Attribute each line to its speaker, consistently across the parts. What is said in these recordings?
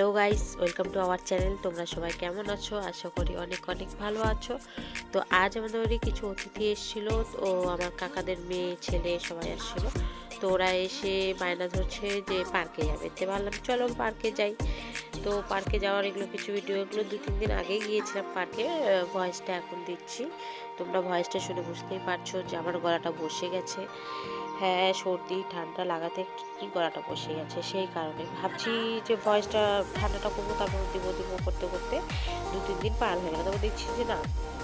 Speaker 1: Hello guys, welcome to our channel. তোমরা সবাই কেমন আছো? আশা করি অনেক অনেক ভালো আছো। তো আজ আমাদের বাড়ি কিছু অতিথি এসেছিল। তো আমার কাকাদের মেয়ে, ছেলে সবাই আসছিল। তো ওরা এসে বায়না ধরছে যে পার্কে যাবে। তো ভাবলাম, চলো পার্কে যাই। তো পার্কে যাওয়ার এগুলো কিছু ভিডিও এগুলো দু তিন দিন আগেই গিয়েছিলাম পার্কে। ভয়েসটা এখন দিচ্ছি। তোমরা ভয়েসটা শুনে বুঝতেই পারছ যে আমার গলাটা বসে গেছে। হ্যাঁ সর্দি, ঠান্ডা লাগাতে কি গলাটা বসে গেছে? সেই কারণে। ভাবছি যে ভয়েসটা ঠান্ডাটা কমবো তারপর দিব দিব করতে করতে দু, তিন দিন পার হয়ে গেল। তারপর দেখছি যে না,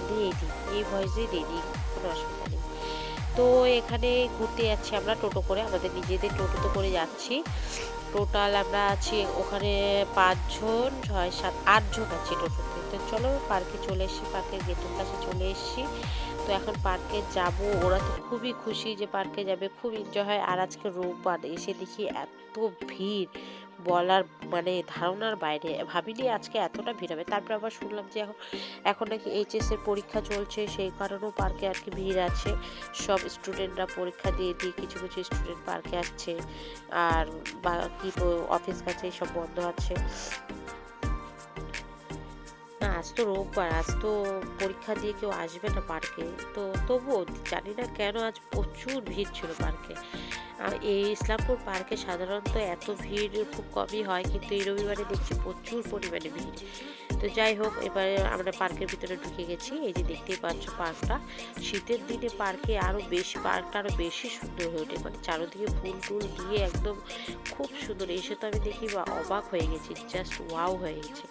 Speaker 1: দিয়ে দিই। এই ভয়েস দিয়ে দিয়ে দিই, কোনো অসুবিধা নেই। তো এখানে ঘুরতে যাচ্ছি আমরা টোটো করে। আমাদের নিজেদের টোটোতে করে যাচ্ছি। টোটাল আমরা আছি ওখানে পাঁচজন, ছয়, সাত, আটজন আছি টোটোতে। তো চলো, পার্কে চলে এসেছি, পার্কের গেটের কাছে চলে এসেছি। তো এখন পার্কে যাব, ওরা তো খুবই খুশি যে পার্কে যাবে, খুব এনজয় হয়। আর আজকে রোববার, এসে দেখি এত ভিড়, বলার মানে ধারণার বাইরে। ভাবিনি আজকে এতটা ভিড় হবে, তারপর আবার শুনলাম যে এখন এখন নাকি এইচএস এর পরীক্ষা চলছে, সেই কারণেও পার্কে আর কি ভিড় আছে। সব স্টুডেন্টরা পরীক্ষা দিয়ে দিয়ে কিছু কিছু স্টুডেন্ট পার্কে আসছে। আর বাকি অফিস কাছে সব বন্ধ আছে। আজ তো রোববার, আজ তো পরীক্ষা দিয়ে কেউ আসবে না পার্কে। তো তবুও জানি না কেন আজ প্রচুর ভিড় ছিল পার্কে। আর এই ইসলামপুর পার্কে সাধারণত এত ভিড় খুব কমই হয়, কিন্তু এই রবিবারে দেখছি প্রচুর পরিমাণে ভিড়। তো যাই হোক, এবারে আমরা পার্কের ভিতরে ঢুকে গেছি। এই যে দেখতেই পাচ্ছ পার্কটা। শীতের দিনে পার্কে আরও বেশি, পার্কটা আরও বেশি সুন্দর হয়ে ওঠে। মানে চারোদিকে ফুল টুল দিয়ে একদম খুব সুন্দর। এসে তো আমি দেখি বা অবাক হয়ে গেছি জাস্ট ওয়াও হয়ে গেছে।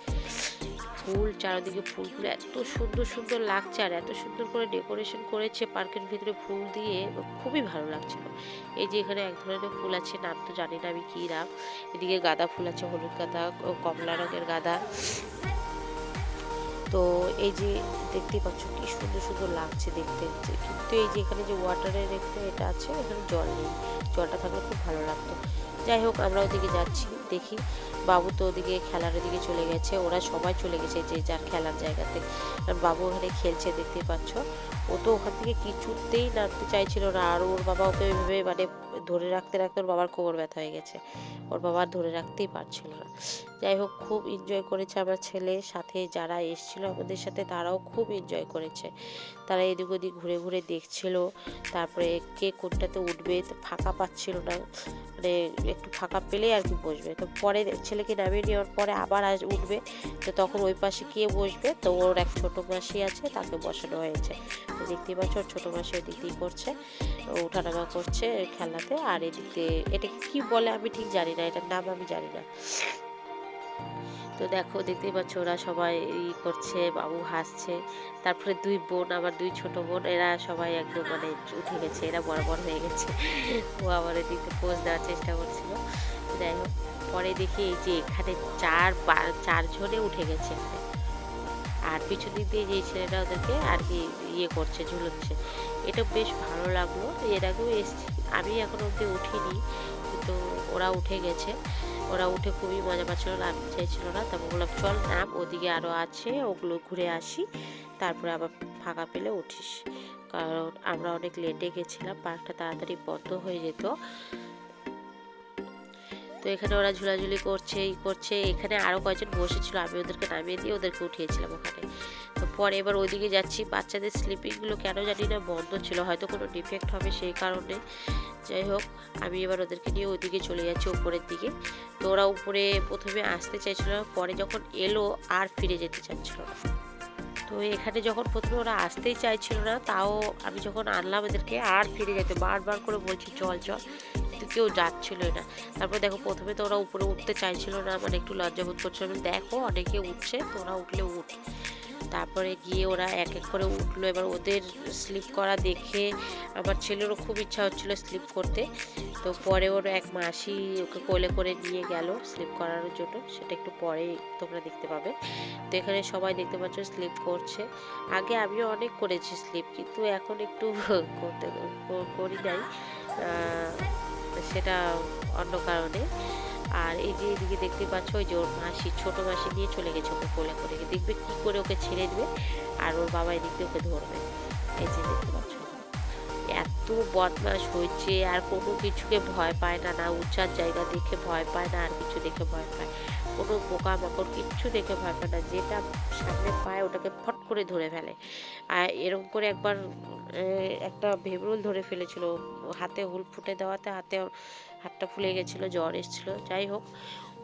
Speaker 1: ফুল, চারিদিকে ফুলগুলো এত সুন্দর সুন্দর লাগছে আর এত সুন্দর করে ডেকোরেশন করেছে পার্কের ভিতরে ফুল দিয়ে খুবই ভালো লাগছিল। এই যে এখানে এক ধরনের ফুল আছে, নাম তো জানি না আমি কী নাম। এদিকে গাঁদা ফুল আছে, হলুদ গাঁদা কমলা রঙের গাঁদা। তো এই যে দেখতে পাচ্ছ কি সুন্দর সুন্দর লাগছে দেখতে। কিন্তু এই যে এখানে যে ওয়াটারের একটা এটা আছে, এখানে জল নেই। জলটা থাকলে খুব ভালো লাগতো। যাই হোক আমরা ওদিকে যাচ্ছি, দেখি। বাবু তো ওদিকে খেলার দিকে চলে গেছে, ওরা সবাই চলে গেছে যে যার খেলার জায়গাতে। কারণ বাবু ওখানে খেলছে দেখতে পাচ্ছ। ও তো ওখান থেকে কিছুতেই নামতে চাইছিল না, আর ওর বাবা ওকে এভাবে মানে ধরে রাখতে রাখতে ওর বাবার কোমর ব্যথা হয়ে গেছে। ওর বাবা ধরে রাখতেই পারছিল না। যাই হোক, খুব এনজয় করেছে আমার ছেলে। সাথে যারা এসছিল আমাদের সাথে, তারাও খুব এনজয় করেছে। তারা এদিক ওদিক ঘুরে ঘুরে দেখছিল। তারপরে কে কোনটাতে উঠবে ফাঁকা পাচ্ছিল না। মানে একটু ফাঁকা পেলেই আর কি বসবে। তো পরে ছেলেকে নামিয়ে নেওয়ার পরে আবার আজ উঠবে। তো তখন ওই পাশে কে বসবে? তো ওর এক ছোটো মাসি আছে, তাকে বসানো হয়েছে। দেখতেই পাচ্ছ, ওর ছোটো মাসি ওদিক দিয়ে করছে ওঠানামা করছে খেলাতে আর এদিক এটা কি বলে আমি ঠিক জানি না, এটার নাম আমি জানি না। তো দেখো, দেখতেই পাচ্ছ ওরা সবাই ই করছে, বাবু হাসছে। তারপরে দুই বোন আমার দুই ছোট বোন, এরা সবাই একদম মানে উঠে গেছে, এরা বড় বড় হয়ে গেছে। ও আমার এদিকে পোজ দেওয়ার চেষ্টা করছিল। যাই হোক, পরে দেখি এই যে এখানে চার চারজনে উঠে গেছে আর পিছন দিক দিয়ে যে ছেলেটা ওদেরকে আর কি ইয়ে করছে, ঝুলোচ্ছে। এটা বেশ ভালো লাগল। এর আগেও এসছি। আমি এখন অবধি উঠিনি, কিন্তু ওরা উঠে গেছে। ওরা উঠে খুবই মজা পাচ্ছিল নামতে চাইছিল না, তারপর বললাম, চল নাম, ওদিকে আরও আছে, ওগুলো ঘুরে আসি, তারপরে আবার ফাঁকা পেলে উঠিস। কারণ আমরা অনেক লেটে গেছিলাম পার্কটা তাড়াতাড়ি বন্ধ হয়ে যেত। তো এখানে ওরা ঝুলাঝুলি করছে, ই করছে। এখানে আরও কয়েকজন বসেছিল, আমি ওদেরকে নামিয়ে দিয়ে ওদেরকে উঠিয়েছিলাম ওখানে। তো পরে এবার ওইদিকে যাচ্ছি। বাচ্চাদের স্লিপিংগুলো কেন জানি না বন্ধ ছিল, হয়তো কোনো ডিফেক্ট হবে সেই কারণে। যাই হোক, আমি এবার ওদেরকে নিয়ে ওইদিকে চলে যাচ্ছি উপরের দিকে। তো ওরা উপরে প্রথমে আসতে চাইছিল পরে যখন এলো আর ফিরে যেতে চাচ্ছিল না। তো এখানে যখন প্রথমে ওরা আসতেই চাইছিল না, তাও আমি যখন আনলাম ওদেরকে, আর ফিরে যেতে, বারবার করে বলছি, চল চল। কেউ যাচ্ছিল না তারপর দেখো প্রথমে তো ওরা উপরে উঠতে চাইছিল না মানে একটু লজ্জাবোধ করছিল। দেখো, অনেকে উঠছে তো ওরা উঠলে উঠ। তারপরে গিয়ে ওরা এক এক করে উঠল। এবার ওদের স্লিপ করা দেখে আমার ছেলেরও খুব ইচ্ছা হচ্ছিল স্লিপ করতে। তো পরে ওর এক মাসি ওকে কোলে করে নিয়ে গেল স্লিপ করার জন্য। সেটা একটু পরে তোমরা দেখতে পাবে। তো এখানে সবাই দেখতে পাচ্ছ স্লিপ করছে। আগে আমিও অনেক করেছি স্লিপ কিন্তু এখন একটু করতে, করি নাই। সেটা অন্য কারণে। আর এই যে এদিকে দেখতে পাচ্ছ, ওই যে ওর মাসি, ছোট মাসি নিয়ে চলে গেছে ওকে কোলে করে। দেখবে কি করে ওকে ছেড়ে দেবে, আর ওর বাবা এদিকে ওকে ধরবে। এই যে দেখতে পাচ্ছ। এত বদমাস হয়েছে, আর কোনো কিছুকে ভয় পায় না না উচ্চার জায়গা দেখে ভয় পায় না, আর কিছু দেখে ভয় পায়। কোনো পোকা মাকড় কিচ্ছু দেখে ভয় পায় না। যেটা সামনে পায় ওটাকে ফট করে ধরে ফেলে। আর এরকম করে একবার একটা ভেবরুল ধরে ফেলেছিল। হাতে হুল ফুটে দেওয়াতে হাতে হাতটা ফুলে গেছিল, জ্বর এসেছিল। যাই হোক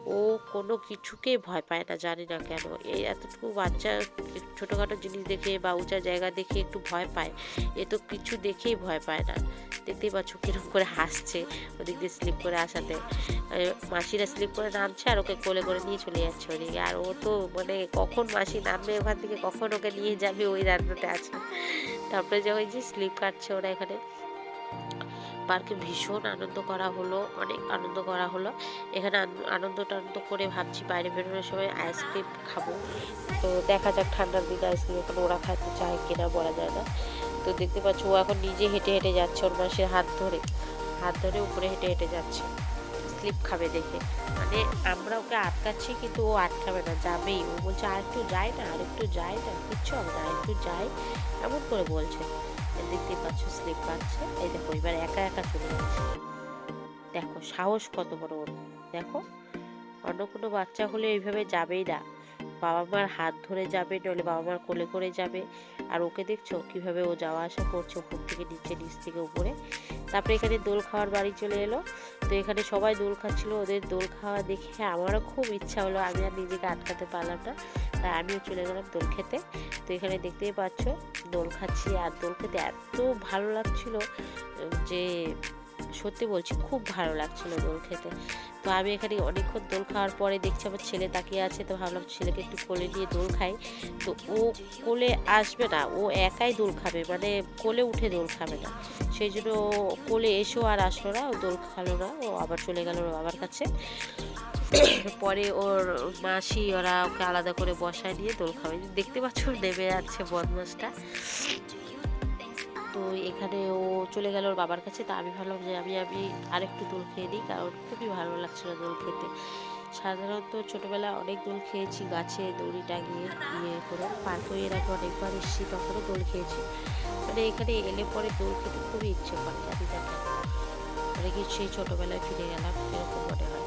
Speaker 1: ও কোনো কিছুকেই ভয় পায় না, জানি না কেন। এই এতটুকু বাচ্চা ছোটোখাটো জিনিস দেখে বা উঁচা জায়গা দেখে একটু ভয় পায়, এ তো কিছু দেখেই ভয় পায় না। দেখতেই পাচ্ছ কীরকম করে হাসছে ওদিক দিয়ে স্লিপ করে আসাতে। মাসিরা স্লিপ করে নামছে আর ওকে কোলে করে নিয়ে চলে যাচ্ছে ওদিকে। আর ও তো মানে কখন মাসি নামবে ওখান থেকে কখন ওকে নিয়ে যাবে ওই রান্নাতে আছে। তারপরে যে ওই যে স্লিপ কাটছে ওরা এখানে। পার্কে ভীষণ আনন্দ করা হলো, অনেক আনন্দ করা হলো। এখানে আন- আনন্দ টানন্দ করে ভাবছি বাইরে বেরোনোর সময় আইসক্রিম খাব। তো দেখা যাক ঠান্ডার দিনে আইসক্রিম এখন ওরা খাইতে চায় কিনা বলা যায় না। তো দেখতে পাচ্ছ, ও এখন নিজে হেঁটে হেঁটে যাচ্ছে, ওর মাসের হাত ধরে। হাত ধরে উপরে হেঁটে হেঁটে যাচ্ছে। স্লিপ খাবে দেখে। মানে আমরা ওকে আটকাচ্ছি, কিন্তু ও আটকাবে না, যাবেই। ও বলছে আর একটু যাই না আর একটু যাই না, কিচ্ছু হবে না আর একটু যাই। এমন করে বলছে। দেখতেই পাচ্ছ স্লিপ পাচ্ছে। এই দেখো, এবার একা একা চলে যাচ্ছে দেখো, সাহস কত বড় ওর। দেখো, অন্য কোনো বাচ্চা হলে এইভাবে যাবেই না। বাবা মার হাত ধরে যাবে, নইলে বাবা মার কোলে করে যাবে। আর ওকে দেখছ কীভাবে ও যাওয়া আসা করছে উপর থেকে নিচে, নিচ থেকে উপরে। তারপরে এখানে দোল খাওয়ার বাড়ি চলে এলো। তো এখানে সবাই দোল খাচ্ছিল। ওদের দোল খাওয়া দেখে আমারও খুব ইচ্ছা হলো। আমি আর নিজেকে আটকাতে পারলাম না। তাই আমিও চলে গেলাম দোল খেতে। তো এখানে দেখতেই পাচ্ছ, দোল খাচ্ছি আর দোল খেতে এত ভালো লাগছিল, যে সত্যি বলছি খুব ভালো লাগছিল দোল খেতে। তো আমি এখানে অনেকক্ষণ দোল খাওয়ার পরে দেখছি আমার ছেলে তাকিয়ে আছে, তো ভাবলাম ছেলেকে একটু কোলে নিয়ে দোল খাই। তো ও কোলে আসবে না, ও একাই দোল খাবে মানে কোলে উঠে দোল খাবে না। সেই জন্য কোলে এসেও আর আসলো না, ও দোল খালো না, ও আবার চলে গেল বাবার কাছে। পরে ওর মাসি ওরা ওকে আলাদা করে বসায় নিয়ে দোল খাবে। দেখতে পাচ্ছ নেমে যাচ্ছে বদমাসটা। তো এখানে ও চলে গেল ওর বাবার কাছে। তা আমি ভাবলাম যে আমি আমি আরেকটু দোল খেয়ে নিই, কারণ খুবই ভালো লাগছিল দোল খেতে। সাধারণত ছোটোবেলায় অনেক দোল খেয়েছি, গাছে দড়ি টাঙিয়ে ইয়ে করে। পার্কে এর আগে অনেকবার এসেছি, তখনও দোল খেয়েছি। মানে এখানে এলে পরে দোল খেতে খুবই ইচ্ছে করে, জানি না কেন। মানে কি সেই ছোটোবেলায় ফিরে গেলাম, এরকম মনে হয়।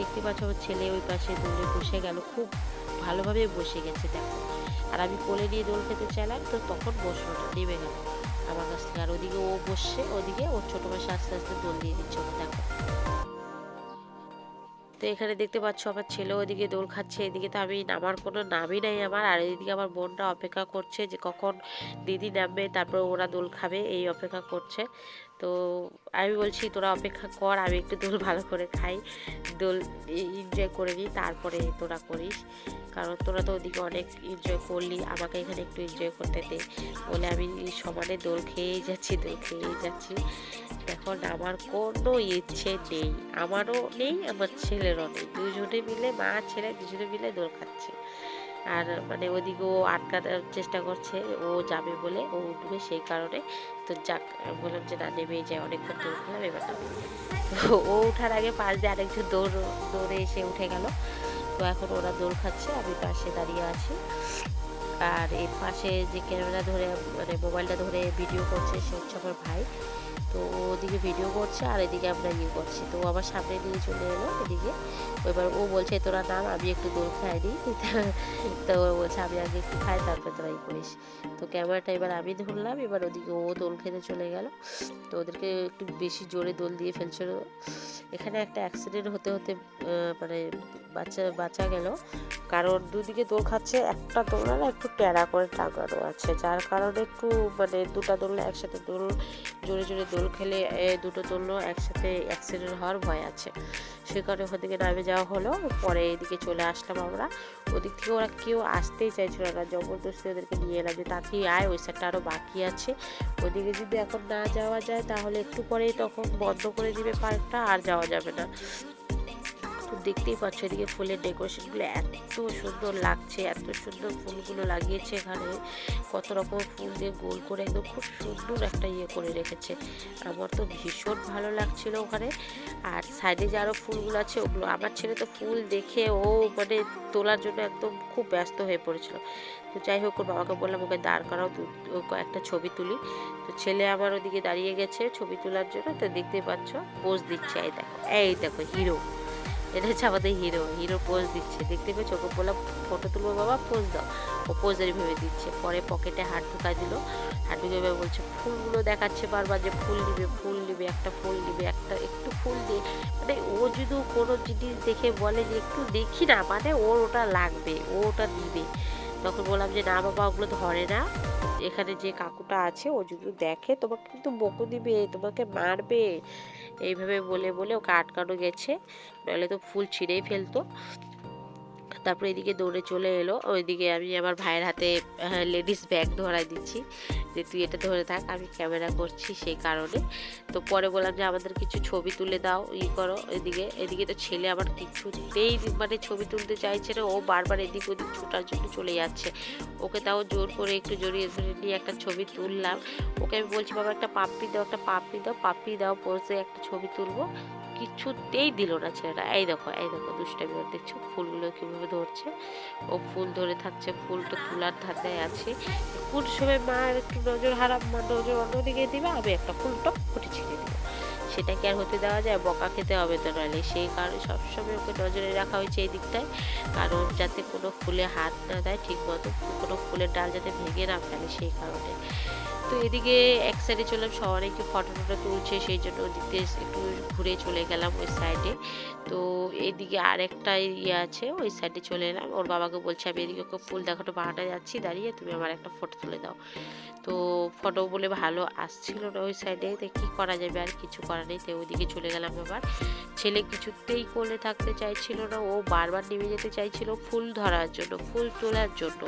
Speaker 1: দেখতে পাচ্ছ আমার ছেলে ওই পাশে দোলে বসে গেল, খুব ভালোভাবে বসে গেছে দেখো। আর আমি কোলে নিয়ে দোল খেতে চাইলাম, তো তখন বসল নেমে গেল আমার কাছ থেকে। আর ওদিকে ও বসছে, ওদিকে ওর ছোট মাসে আস্তে আস্তে দোল দিয়ে দিচ্ছে ওকে, দেখো। তো এখানে দেখতে পাচ্ছ আমার ছেলে ওদিকে দোল খাচ্ছে, এদিকে তো আমি নামার কোনো নামই নাই আমার, আর এদিকে আমার বোনটা অপেক্ষা করছে যে কখন দিদি নামবে, তারপর ওরা দোল খাবে, এই অপেক্ষা করছে। তো আমি বলছি, তোরা অপেক্ষা কর, আমি একটু দোল ভালো করে খাই, দোল এনজয় করে নিই, তারপরে তোরা করিস। কারণ তোরা তো ওদিকে অনেক এনজয় করলি, আমাকে এখানে একটু এনজয় করতে দে। বলে আমি সমানে দোল খেয়েই যাচ্ছি, দোল খেয়েই যাচ্ছি। এখন আমার কোনো ইচ্ছে নেই, আমারও নেই, আমার ছেলেরও নেই। দুজনে মিলে, মা, ছেলে, দুজনে মিলে দোল খাচ্ছে। আর মানে ওদিকে ও আটকানোর চেষ্টা করছে, ও যাবে বলে ও উঠবে সেই কারণে। তো যাক বললাম যে না নেমেই যায়, অনেকক্ষণ দৌড় খেলাম এবার নামি। তো ও ওঠার আগে পাশ দিয়ে আরেকজন দৌড়, দৌড়ে এসে উঠে গেল। তো এখন ওরা দৌড় খাচ্ছে, আমি পাশে দাঁড়িয়ে আছি। আর এর পাশে যে ক্যামেরা ধরে মানে মোবাইলটা ধরে ভিডিও করছে, সে হচ্ছে আমার ভাই। তো ওদিকে ভিডিও করছে আর এদিকে আমরা ইয়ে করছি। তো আমার সামনে নিয়ে চলে এলো এদিকে। এবার ও বলছে, তোরা নাম আমি একটু দোল খাই দিই তো ও বলছে, আমি আগে একটু খাই, তারপরে তোরা ই করিস। তো ক্যামেরাটা এবার আমি ধরলাম, এবার ওদিকে ও দোল খেতে চলে গেল। তো ওদেরকে একটু বেশি জোরে দোল দিয়ে ফেলছিল। এখানে একটা অ্যাক্সিডেন্ট হতে হতে মানে বাচ্চা বাঁচা গেল। কারণ দুদিকে দোল খাচ্ছে, একটা দোলনা না, একটু টেরা করে টাঙানো আছে। যার কারণে একটু মানে দুটা দোলনা একসাথে দোল, জোরে জোরে দোল খেলে এ, দুটো দোলও একসাথে অ্যাক্সিডেন্ট হওয়ার ভয় আছে। সে কারণে ওদিকে নামে যাওয়া হলো পরে এদিকে চলে আসলাম আমরা। ওদিক থেকে ওরা কেউ আসতেই চাইছিল না জবরদস্তি ওদেরকে নিয়ে এলাম যে তাড়াতাড়ি আয় ওই সাইডটা আরও বাকি আছে। ওদিকে যদি এখন না যাওয়া যায় তাহলে একটু পরেই তখন বন্ধ করে দিবে পার্কটা আর যাওয়া যাবে না। তো দেখতেই পাচ্ছ এদিকে ফুলের ডেকোরেশনগুলো এত সুন্দর লাগছে, এত সুন্দর ফুলগুলো লাগিয়েছে এখানে। কত রকম ফুল দিয়ে গোল করে একদম খুব সুন্দর একটা ইয়ে করে রেখেছে। আমার তো ভীষণ ভালো লাগছিল ওখানে। আর সাইডে যে আরও ফুলগুলো আছে, ওগুলো আমার ছেলে তো ফুল দেখে ও মানে তোলার জন্য একদম খুব ব্যস্ত হয়ে পড়েছিল। তো যাই হোক, ওর বাবাকে বললাম, ওকে দাঁড় করাও একটা ছবি তুলি। তো ছেলে আমার ওদিকে দাঁড়িয়ে গেছে ছবি তোলার জন্য। তো দেখতে পাচ্ছ, পোজ দিচ্ছে, এই দেখো এই দেখো, হিরো। এটা হচ্ছে আমাদের হিরো হিরো পোজ দিচ্ছে। দেখতে পেয়েছ? ওকে বললাম ফটো তুলবো বাবা পোজ দাও। ও পোজের ভেবে দিচ্ছে। পরে পকেটে হাত ঢুকা দিল। হাত ঢুকে ভেবে বলছে, ফুলগুলো দেখাচ্ছে বারবার যে ফুল নিবে ফুল নিবে একটা ফুল নিবে একটা একটু ফুল দিয়ে। মানে ও যদি কোনো জিনিস দেখে বলে যে একটু দেখি না মানে ওর ওটা লাগবে, ও ওটা দিবে। তখন বললাম যে, না বাবা, ওগুলো ধরে না। এখানে যে কাকুটা আছে, ও যদি দেখে, তোমাকে কিন্তু বকু দিবে, তোমাকে মারবে। এইভাবে বলে বলে ওকে আটকানো গেছে। নাহলে তো ফুল ছিঁড়েই ফেলতো। তারপরে এদিকে দৌড়ে চলে এলো। ওইদিকে আমি আমার ভাইয়ের হাতে লেডিস ব্যাগ ধরাই দিচ্ছি যে তুই এটা ধরে থাক, আমি ক্যামেরা করছি সেই কারণে। তো পরে বললাম যে আমাদের কিছু ছবি তুলে দাও, ই করো এদিকে। এদিকে তো ছেলে আবার কিছুতেই মানে ছবি তুলতে চাইছে না, ও বারবার এদিক ওদিক ছোটার জন্য চলে যাচ্ছে। ওকে তাও জোর করে একটু জড়িয়ে ধরে নিয়ে একটা ছবি তুললাম। ওকে আমি বলছি, বাবা, একটা পাপ্পি দাও, একটা পাপ্পি দাও পাপ্পি দাও পরে একটা ছবি তুলবো। কিছুতেই দিল না ছেলেটা। এই দেখো এই দেখো দুষ্টামি ওর দেখছ ফুলগুলো কীভাবে ধরছে। ও ফুল ধরে থাকছে, ফুলটা তোলার ধাতে আছে। কোন সময় মা একটু নজর হারাম, মা নজর অন্যদিকে দিবে, আমি একটা ফুল টপ ফুটে ছিঁড়ে দিব। সেটা কি আর হতে দেওয়া যায়? বকা খেতে হবে তো নাহলে সেই কারণে সবসময় ওকে নজরে রাখা হয়েছে এই দিকটায়। কারণ যাতে কোনো ফুলে হাত না দেয়, ঠিক মতো কোনো ফুলের ডাল যাতে ভেঙে না ফেলে সেই কারণে। তো এদিকে এক সাইডে চললাম সবার একটু ফটো টটো তুলছে, সেই জন্য ওদিক একটু ঘুরে চলে গেলাম ওই সাইডে তো এদিকে আরেকটা ইয়ে আছে, ওই সাইডে চলে এলাম। ওর বাবাকে বলছি, আমি এদিকে ওকে ফুল দেখানো বাহাটা যাচ্ছি, দাঁড়িয়ে তুমি আমার একটা ফটো তুলে দাও। তো ফটো বলে ভালো আসছিল না ওই সাইডে তো কী করা যাবে আর কিছু করা নেই। তো ওইদিকে চলে গেলাম আবার ছেলে কিছুতেই কোলে থাকতে চাইছিল না, ও বারবার নেমে যেতে চাইছিল ফুল ধরার জন্য, ফুল তোলার জন্য।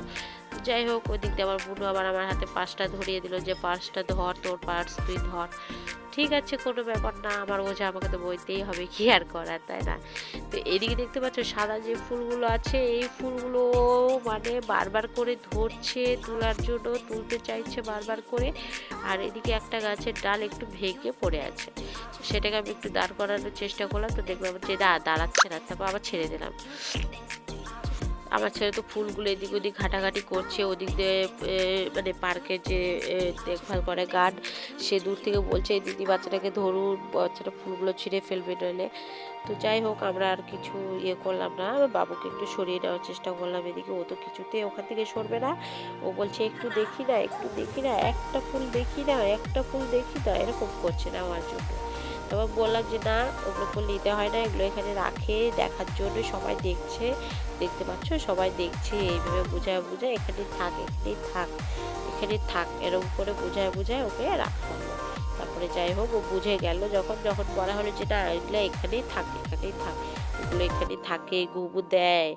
Speaker 1: যাই হোক ওই দিক দিয়ে আমার বুনু আবার আমার হাতে পার্সটা ধরিয়ে দিল যে পার্সটা ধর তোর পার্স তুই ধর। ঠিক আছে, কোনো ব্যাপার না, আমার বোঝা আমাকে তো বইতেই হবে, কি আর করার, তাই না? তো এদিকে দেখতে পাচ্ছ সাদা যে ফুলগুলো আছে, এই ফুলগুলো মানে বারবার করে ধরছে, তোলার জন্য, তুলতে চাইছে বারবার করে। আর এদিকে একটা গাছের ডাল একটু ভেঙে পড়ে আছে। সেটাকে আমি একটু দাঁড় করানোর চেষ্টা করলাম। তো দেখলাম যে দা দাঁড়াচ্ছে না। তারপর আবার ছেড়ে দিলাম। আমার ছেলে তো ফুলগুলো এদিক ওদিক ঘাটাঘাটি করছে, ওদিক দিয়ে মানে পার্কে যে দেখভাল করে গার্ড, সে দূর থেকে বলছে, এই দিদি বাচ্চাটাকে ধরুন, বাচ্চাটা ফুলগুলো ছিঁড়ে ফেলবে নইলে। তো যাই হোক, আমরা আর কিছু ইয়ে করলাম না বাবুকে একটু সরিয়ে নেওয়ার চেষ্টা করলাম এদিকে, ও তো কিছুতে ওখান থেকে সরবে না। ও বলছে, একটু দেখি না, একটু দেখি না, একটা ফুল দেখি না, একটা ফুল দেখি না, এরকম করছে না আমার জন্য। তারপর বললাম যে, না, ওগুলো ফুল নিতে হয় না, এগুলো এখানে রাখে, দেখার জন্য সবাই দেখছে। দেখতে পাচ্ছ? সবাই দেখছে, এইভাবে বোঝায় বোঝায় এখানে থাক, এখানেই থাক, এখানে থাক, এরকম করে বোঝায় বোঝায় ওকে রাখা হলো। তারপরে যাই হোক, ও বুঝে গেল যখন যখন বলা হলো যে, না, এগুলো এখানেই থাক এখানেই থাক, এগুলো এখানে থাকে, গুবু দেয়।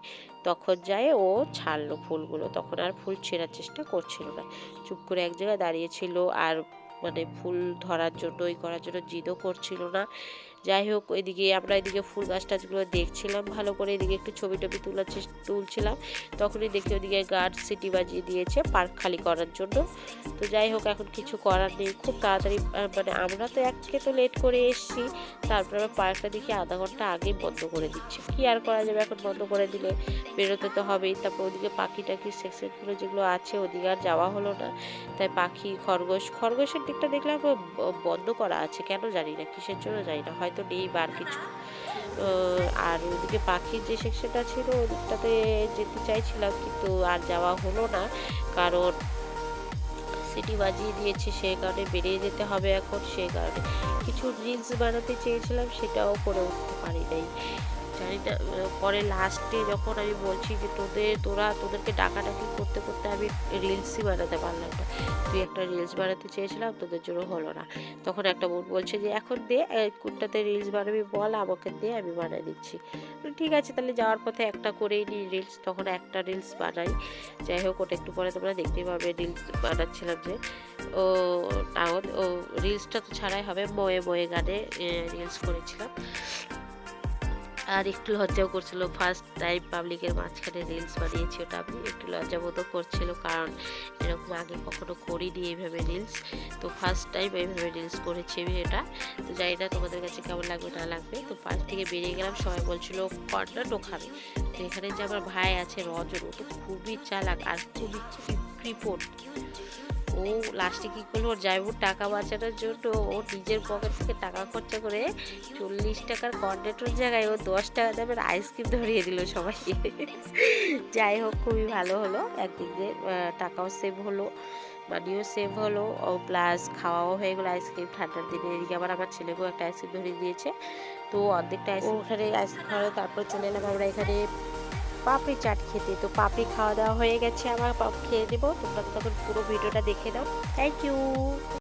Speaker 1: তখন যায় ও ছাড়লো ফুলগুলো, তখন আর ফুল ছেঁড়ার চেষ্টা করছিল না। চুপ করে এক জায়গায় দাঁড়িয়েছিল আর মানে ফুল ধরার জন্য ওই করার জন্য জিদও করছিল না। যাই হোক, এদিকে আমরা এদিকে ফুল গাছ টাছগুলো দেখছিলাম, ভালো করে এদিকে একটু ছবি টবি তোলার তুলছিলাম। তখনই দেখি ওদিকে গার্ড সিটি বাজিয়ে দিয়েছে পার্ক খালি করার জন্য। তো যাই হোক, এখন কিছু করার নেই। খুব তাড়াতাড়ি মানে আমরা তো এককে তো লেট করে এসছি। তারপরে আবার পার্কটা দেখি আধা ঘণ্টা আগেই বন্ধ করে দিচ্ছে। কি আর করা যাবে? এখন বন্ধ করে দিলে বেরোতে তো হবেই। তারপর ওদিকে পাখি টাকি সেকশনগুলো যেগুলো আছে, ওদিকে আর যাওয়া হলো না। তাই পাখি, খরগোশ, খরগোশের দিকটা দেখলাম বন্ধ করা আছে। কেন জানি না, কিসের জন্য জানি না। হয়তো নেই বার কিছু। আর ওদিকে পাখির যে সেকশনটা ছিল, ওদিকটাতে যেতে চাইছিলাম, কিন্তু আর যাওয়া হলো না। কারণ সিটি বাজিয়ে দিয়েছে, সে কারণে বেরিয়ে যেতে হবে এখন। সে কারণে কিছু রিলস বানাতে চেয়েছিলাম, সেটাও করে উঠতে পারি নাই। জানি পরে লাস্টে যখন আমি বলছি যে তোদের, তোরা, তোদেরকে ডাকাডাকি করতে করতে আমি রিলসই বানাতে পারলাম না। তুই একটা রিলস বানাতে চেয়েছিলাম, তোদের জন্য হলো না। তখন একটা বোন বলছে যে, এখন দে কোনটাতে রিলস বানাবি বল, আমাকে দে, আমি বানিয়ে দিচ্ছি। ঠিক আছে, তাহলে যাওয়ার পথে একটা করেই নিই রিলস তখন একটা রিলস বানাই। যাই হোক, ওটা একটু পরে তোমরা দেখতেই পাবে রিলস বানাচ্ছিলাম যে। ও না ও রিলসটা তো ছাড়াই হবে, ময়ে ময়ে গানে রিলস করেছিলাম। আর একটু লজ্জাও করছিল। ফার্স্ট টাইম পাবলিকের মাঝখানে রিলস বানিয়েছি, ওটা আমি একটু লজ্জাবোধও করছিল কারণ এরকম আগে কখনো করিনি এইভাবে রিলস তো ফার্স্ট টাইম এইভাবে রিলস করেছি আমি এটা। তো জানি না তোমাদের কাছে কেমন লাগবে, না লাগবে। তো পাশ থেকে বেরিয়ে গেলাম, সবাই বলছিল কর্নার ওখানে তো এখানে যে আমার ভাই আছে রজন ও তো খুবই চালাক আর খুবই কৃপণ ও লাস্টে কী করল? ওর ড্রাইভার টাকা বাঁচানোর জন্য ও নিজের পকেট থেকে টাকা খরচা করে চল্লিশ টাকার কর্নেটোর জায়গায় ও দশ টাকা দামের আইসক্রিম ধরিয়ে দিল সবাইকে। যাই হোক, খুবই ভালো হলো। একদিক দিয়ে টাকাও সেভ হলো মানিও সেভ হলো। ও প্লাস খাওয়াও হয়ে গেলো আইসক্রিম ঠান্ডার দিনে। এদিকে আবার আমার ছেলেকেও একটা আইসক্রিম ধরিয়ে দিয়েছে। তো অর্ধেকটা আইসক্রিম ওখানে আইসক্রিম খাওয়ালো, তারপর চলে এলাম আমরা এখানে পাপড়ি চাট খেতে। তো পাপড়ি খাওয়া দাওয়া হয়ে গেছে আমার খেয়ে দেবো তোমরা তখন পুরো ভিডিওটা দেখে দাও থ্যাংক ইউ